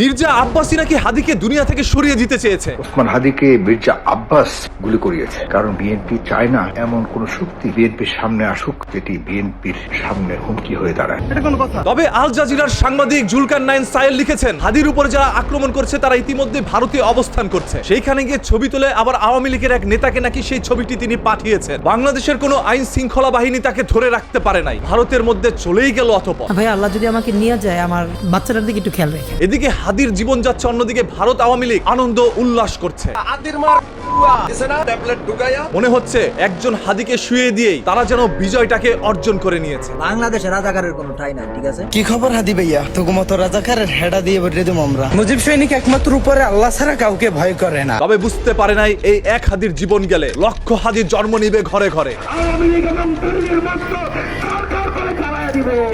মির্জা আব্বাসী নাকি হাদিকে দুনিয়া থেকে সরিয়ে দিতে চেয়েছে? ওসমান হাদিকে মির্জা আব্বাস গুলি করিয়েছে। কারণ বিএনপি চায় না এমন কোন শক্তি বিএনপির সামনে আসুক যেটি বিএনপির সামনে হুমকি হয়ে দাঁড়ায়। তবে আল জাজিরার সাংবাদিক জুলকার নাইন সায়েল লিখেছেন হাদির উপর যারা আক্রমণ করছে তারা ইতিমধ্যে ভারতে অবস্থান করছে। সেইখানে গিয়ে ছবি তুলে আবার আওয়ামী লীগের এক নেতাকে নাকি সেই ছবিটি তিনি পাঠিয়েছেন। বাংলাদেশের কোনো আইন শৃঙ্খলা বাহিনী তাকে ধরে রাখতে পারে নাই। ভারতের মধ্যে চলেই গেল অথপর ভাই আল্লাহ যদি আমাকে নিয়ে যায় আমার বাচ্চাটার দিকে একটু খেয়াল রেখে। এদিকে হাদির জীবন যাচ্ছে অন্যদিকে ভারত আওয়ামী লীগ আনন্দ উল্লাস করছে। আদির মার দিছে না ট্যাবলেট ঢুকাইয়া। মনে হচ্ছে একজন হাদিকে শুয়ে দিয়েই তারা যেন বিজয়টাকে অর্জন করে নিয়েছে। বাংলাদেশে রাজাকারের কোনো ঠাই নাই ঠিক আছে? কি খবর হাদি ভাইয়া? তোকে মতো রাজাকারের হেডা দিয়ে বেটে দেবো আমরা। মুজিব সৈনিক একমাত্র উপরে আল্লাহ ছাড়া কাউকে ভয় করে না। তবে বুঝতে পারে নাই এই এক হাদির জীবন গেলে লক্ষ হাদির জন্ম নিবে ঘরে ঘরে।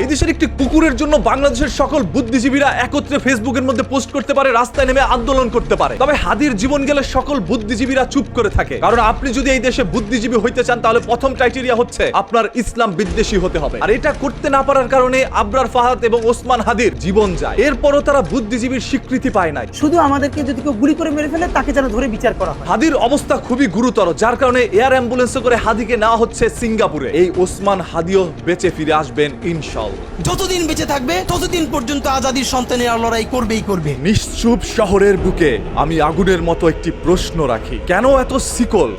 এই দেশের একটি কুকুরের জন্য বাংলাদেশের সকল বুদ্ধিজীবীরা একত্রে ফেসবুকের মধ্যে পোস্ট করতে পারে রাস্তায় নেমে আন্দোলন করতে পারে। তবে হাদির জীবন গেলে সকল বুদ্ধিজীবীরা চুপ করে থাকে। কারণ আপনি যদি এই দেশে বুদ্ধিজীবী হইতে চান তাহলে প্রথম ক্রাইটেরিয়া হচ্ছে আপনার ইসলাম বিদ্বেষী হতে হবে। আর এটা করতে না পারার কারণে আবরার ফাহাদ এবং ওসমান হাদির জীবন যায়। এরপরও তারা বুদ্ধিজীবীর স্বীকৃতি পায় নাই। শুধু আমাদেরকে যদি কেউ গুলি করে মেরে ফেলে তাকে যেন ধরে বিচার করা হয়। হাদির অবস্থা খুবই গুরুতর যার কারণে এয়ার অ্যাম্বুলেন্সে করে হাদিকে নেওয়া হচ্ছে সিঙ্গাপুরে। এই ওসমান হাদিও বেঁচে ফিরে আসবেন যতদিন বেঁচে থাকবে ততদিন পর্যন্ত আজাদির সন্তানের লড়াই করবেই করবে। নিশ্চুপ শহরের বুকে আমি আগুনের মতো একটি প্রশ্ন রাখি। কেন এত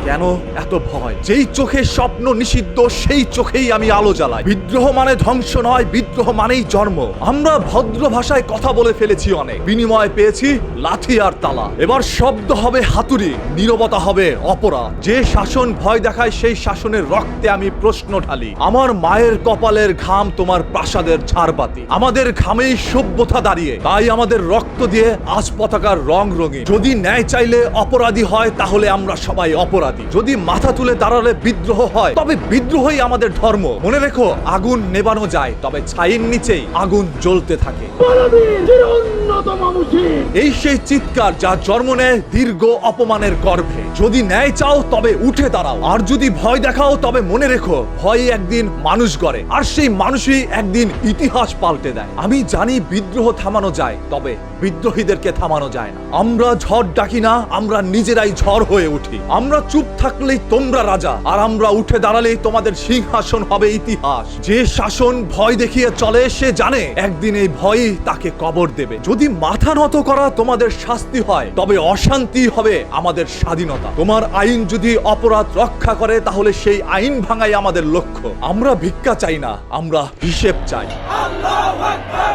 কেন এত ভয়? যেই চোখে স্বপ্ন নিষিদ্ধ সেই চোখেই আমি আলো জ্বালাই। বিদ্রোহ মানে ধ্বংস নয় বিদ্রোহ মানেই জন্ম। আমরা ভদ্র ভাষায় কথা বলে ফেলেছি অনেক। বিনিময় পেয়েছি লাঠি আর তালা। এবার শব্দ হবে হাতুড়ি নীরবতা হবে অপরাধ। যে শাসন ভয় দেখায় সেই শাসনের রক্তে আমি প্রশ্ন ঢালি। আমার মায়ের কপালের ঘাম তোমার প্রাসাদের ঝাড়বাতি আমাদের ঘামেই সভ্যতা দাঁড়িয়ে তাই আমাদের রক্ত দিয়ে আজ পতাকার রং রঙে যদি ন্যায় চাইলে অপরাধী হয় তাহলে আমরা সবাই অপরাধী। যদি মাথা তুলে দাঁড়ালে বিদ্রোহ হয় তবে বিদ্রোহই আমাদের ধর্ম। মনে রেখো আগুন নেবানো যায় তবে ছাইয়ের নিচেই আগুন জ্বলতে থাকে। এই সেই চিৎকার যা জন্ম নেয় দীর্ঘ অপমানের গর্ভে। যদি ন্যায় চাও তবে উঠে দাঁড়াও। আর যদি ভয় দেখাও তবে মনে রেখো ভয় একদিন মানুষ গড়ে। আর সেই মানুষই একদিন ইতিহাস পাল্টে দেয়। আমি জানি বিদ্রোহ থামানো যায়, তবে বিদ্রোহীদেরকে থামানো যায় না। আমরা ঝড় ডাকি না, আমরা নিজেরাই ঝড় হয়ে উঠি। আমরা চুপ থাকলেই তোমরা রাজা, আর আমরা উঠে দাঁড়ালেই তোমাদের সিংহাসন হবে ইতিহাস। যে শাসন ভয় দেখিয়ে চলে, সে জানে একদিন এই ভয়ই তাকে কবর দেবে। যদি মাথা নত করা তোমাদের শাস্তি হয়, তবে অশান্তি হবে আমাদের স্বাধীনতা। তোমার আইন যদি অপরাধ রক্ষা করে, তাহলে সেই আইন ভাঙাই আমাদের লক্ষ্য। আমরা ভিক্ষা চাই না, আমরা হিসেব চাই।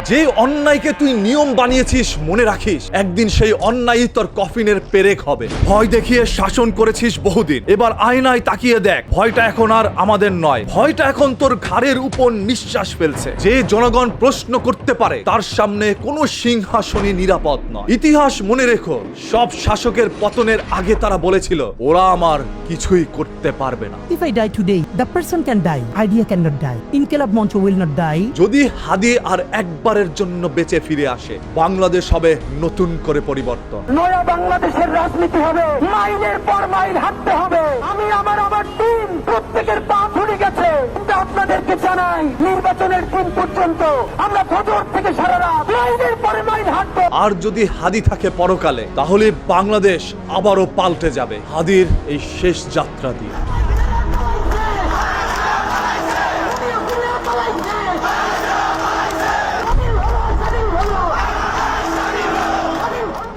যে অন্যায়কে তুই নিয়ম বানিয়েছিস মনে রাখিস একদিন সেই অন্যায় তোর কফিনের পেরেক হবে। ভয় দেখিয়ে শাসন করেছিস বহুদিন। এবার আয়নায় তাকিয়ে দেখ ভয়টা এখন আর আমাদের নয়। ভয়টা এখন তোর ঘাড়ের উপর নিঃশ্বাস ফেলছে। যে জনগণ প্রশ্ন করতে পারে তার সামনে কোনো সিংহাসনই নিরাপদ নয়। ইতিহাস মনে রেখো সব শাসকের পতনের আগে তারা বলেছিল ওরা আমার কিছুই করতে পারবে না। If I die today, the person can die. Idea cannot die. Inkelab Moncho not die. যদি হাদি আর একবারের জন্য বেঁচে ফিরে আসে বাংলাদেশ হবে নতুন করে পরিবর্তন। নয়া বাংলাদেশের রাজনীতি হবে মাইলের পর মাইল হাঁটতে হবে। আমি আমার আমার টিম প্রত্যেকের পা গেছে। আপনাদেরকে জানাই নির্বাচনের দিন পর্যন্ত আমরা ফজর থেকে সারা রাত মাইলের পরে মাইল হাঁটবো। আর যদি হাদি থাকে পরকালে তাহলে বাংলাদেশ আবারও পাল্টে যাবে। হাদির এই শেষ যাত্রা দিয়ে।